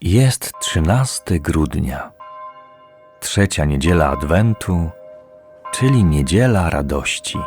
Jest 13 grudnia, trzecia niedziela Adwentu, czyli niedziela radości.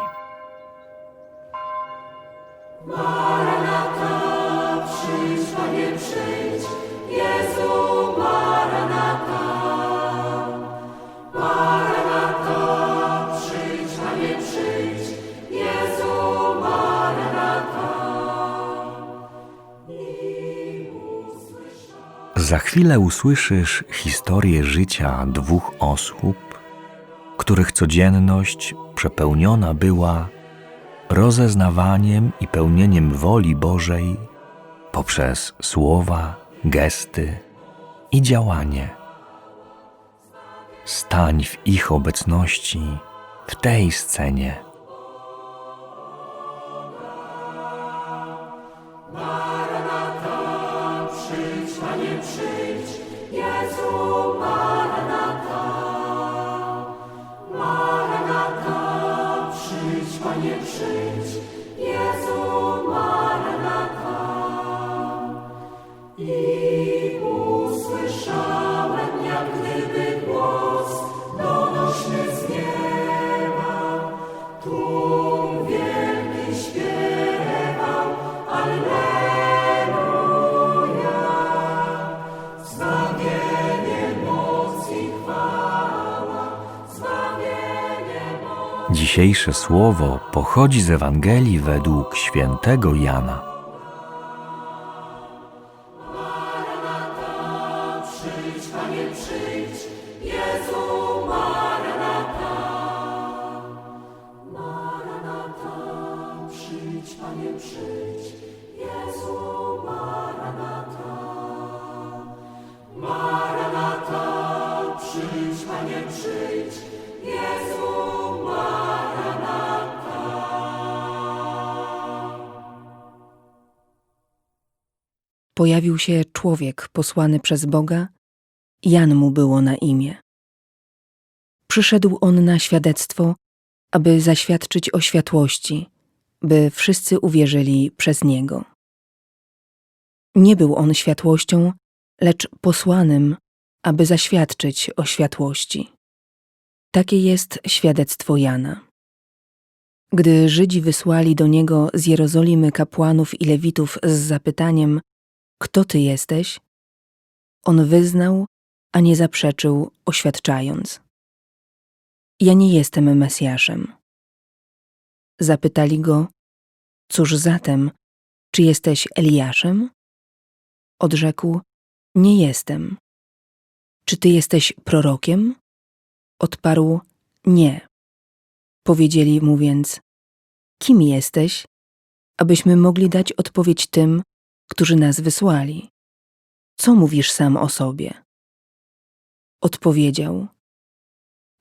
Za chwilę usłyszysz historię życia dwóch osób, których codzienność przepełniona była rozeznawaniem i pełnieniem woli Bożej poprzez słowa, gesty i działanie. Stań w ich obecności w tej scenie. Christ. Dzisiejsze słowo pochodzi z Ewangelii według świętego Jana. Pojawił się człowiek posłany przez Boga, Jan mu było na imię. Przyszedł on na świadectwo, aby zaświadczyć o światłości, by wszyscy uwierzyli przez niego. Nie był on światłością, lecz posłanym, aby zaświadczyć o światłości. Takie jest świadectwo Jana. Gdy Żydzi wysłali do niego z Jerozolimy kapłanów i lewitów z zapytaniem, kto ty jesteś? On wyznał, a nie zaprzeczył, oświadczając: Ja nie jestem Mesjaszem. Zapytali go: Cóż zatem, czy jesteś Eliaszem? Odrzekł: Nie jestem. Czy ty jesteś prorokiem? Odparł: Nie. Powiedzieli mu więc: Kim jesteś, abyśmy mogli dać odpowiedź tym, którzy nas wysłali. Co mówisz sam o sobie? Odpowiedział: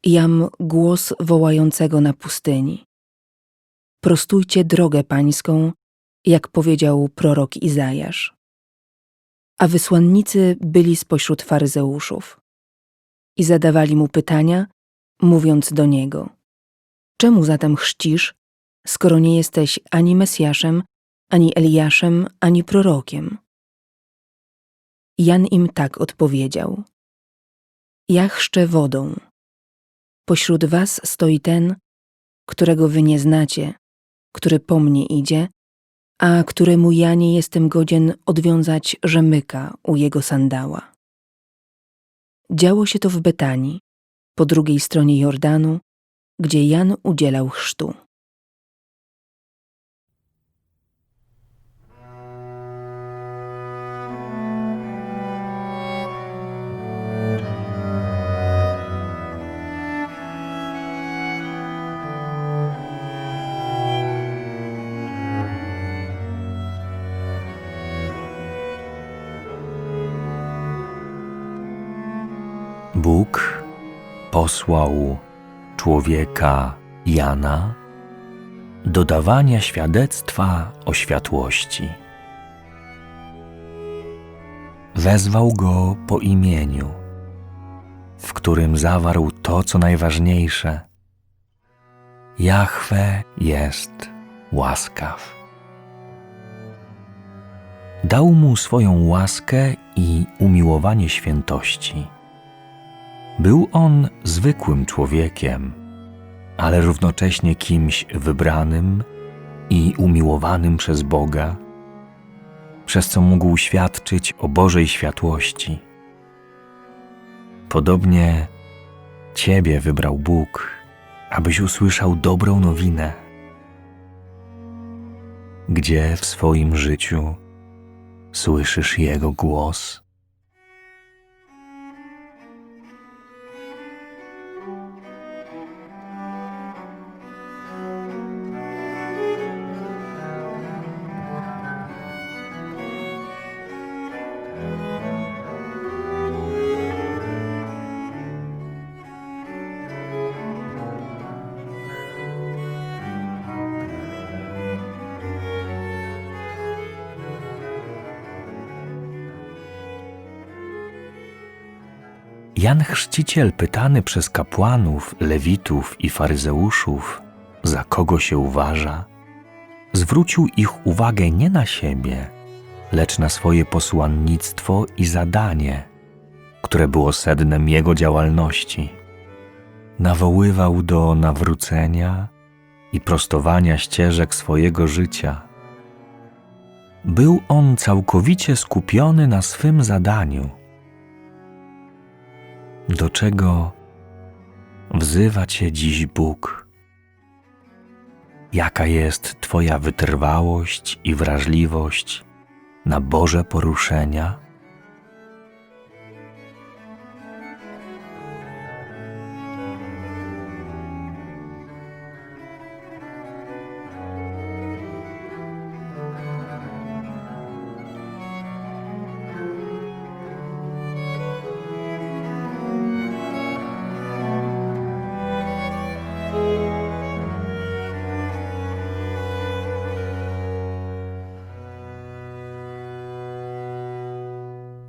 Jam głos wołającego na pustyni. Prostujcie drogę pańską, jak powiedział prorok Izajasz. A wysłannicy byli spośród faryzeuszów i zadawali mu pytania, mówiąc do niego: Czemu zatem chrzcisz, skoro nie jesteś ani Mesjaszem, ani Eliaszem, ani prorokiem. Jan im tak odpowiedział: Ja chrzczę wodą. Pośród was stoi ten, którego wy nie znacie, który po mnie idzie, a któremu ja nie jestem godzien odwiązać rzemyka u jego sandała. Działo się to w Betanii, po drugiej stronie Jordanu, gdzie Jan udzielał chrztu. Bóg posłał człowieka Jana do dawania świadectwa o światłości. Wezwał go po imieniu, w którym zawarł to, co najważniejsze. Jahwe jest łaskaw. dał mu swoją łaskę i umiłowanie świętości. Był on zwykłym człowiekiem, ale równocześnie kimś wybranym i umiłowanym przez Boga, przez co mógł świadczyć o Bożej światłości. Podobnie Ciebie wybrał Bóg, abyś usłyszał dobrą nowinę, gdzie w swoim życiu słyszysz Jego głos. Jan Chrzciciel, pytany przez kapłanów, lewitów i faryzeuszów, za kogo się uważa, zwrócił ich uwagę nie na siebie, lecz na swoje posłannictwo i zadanie, które było sednem jego działalności. Nawoływał do nawrócenia i prostowania ścieżek swojego życia. Był on całkowicie skupiony na swym zadaniu do czego wzywa Cię dziś Bóg? Jaka jest Twoja wytrwałość i wrażliwość na Boże poruszenia?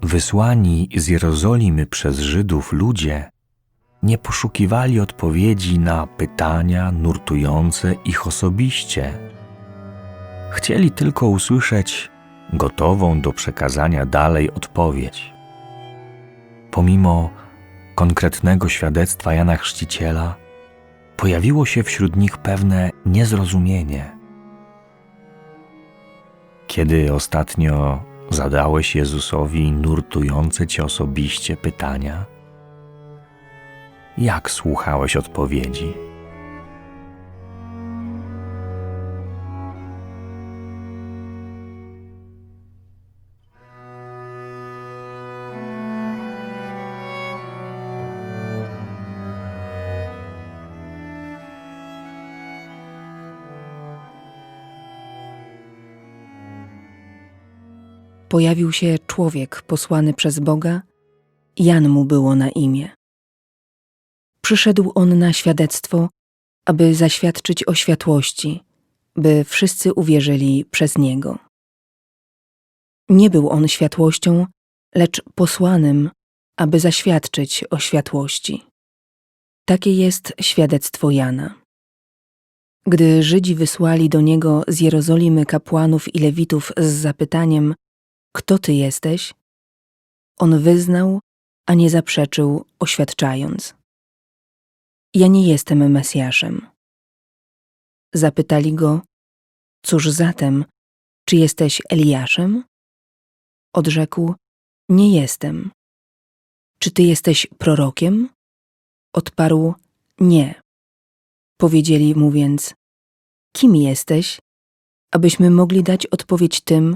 Wysłani z Jerozolimy przez Żydów ludzie nie poszukiwali odpowiedzi na pytania nurtujące ich osobiście. Chcieli tylko usłyszeć gotową do przekazania dalej odpowiedź. Pomimo konkretnego świadectwa Jana Chrzciciela, pojawiło się wśród nich pewne niezrozumienie. Kiedy ostatnio zadałeś Jezusowi nurtujące cię osobiście pytania? Jak słuchałeś odpowiedzi? Pojawił się człowiek posłany przez Boga, Jan mu było na imię. Przyszedł on na świadectwo, aby zaświadczyć o światłości, by wszyscy uwierzyli przez niego. Nie był on światłością, lecz posłanym, aby zaświadczyć o światłości. Takie jest świadectwo Jana. Gdy Żydzi wysłali do niego z Jerozolimy kapłanów i lewitów z zapytaniem, kto ty jesteś? On wyznał, a nie zaprzeczył, oświadczając: Ja nie jestem Mesjaszem. Zapytali go: Cóż zatem, czy jesteś Eliaszem? Odrzekł: Nie jestem. Czy ty jesteś prorokiem? Odparł: Nie. Powiedzieli mu więc: Kim jesteś, abyśmy mogli dać odpowiedź tym,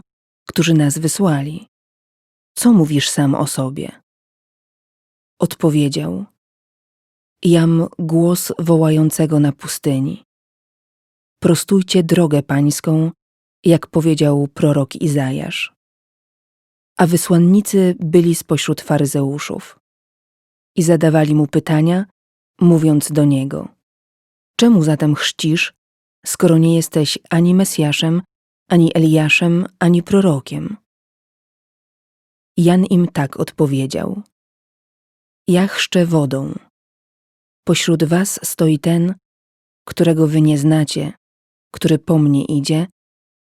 którzy nas wysłali. Co mówisz sam o sobie? Odpowiedział: Jam głos wołającego na pustyni. Prostujcie drogę pańską, jak powiedział prorok Izajasz. A wysłannicy byli spośród faryzeuszów i zadawali mu pytania, mówiąc do niego: Czemu zatem chrzcisz, skoro nie jesteś ani Mesjaszem, ani Eliaszem, ani prorokiem. Jan im tak odpowiedział: Ja chrzczę wodą. Pośród was stoi ten, którego wy nie znacie, który po mnie idzie,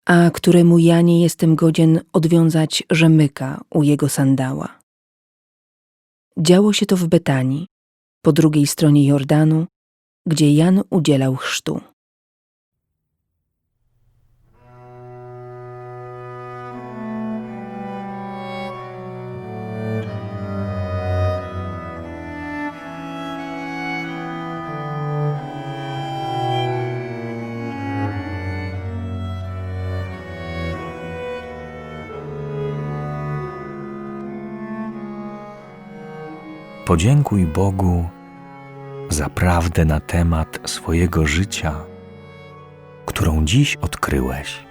a któremu ja nie jestem godzien odwiązać rzemyka u jego sandała. Działo się to w Betanii, po drugiej stronie Jordanu, gdzie Jan udzielał chrztu. Podziękuj Bogu za prawdę na temat swojego życia, którą dziś odkryłeś.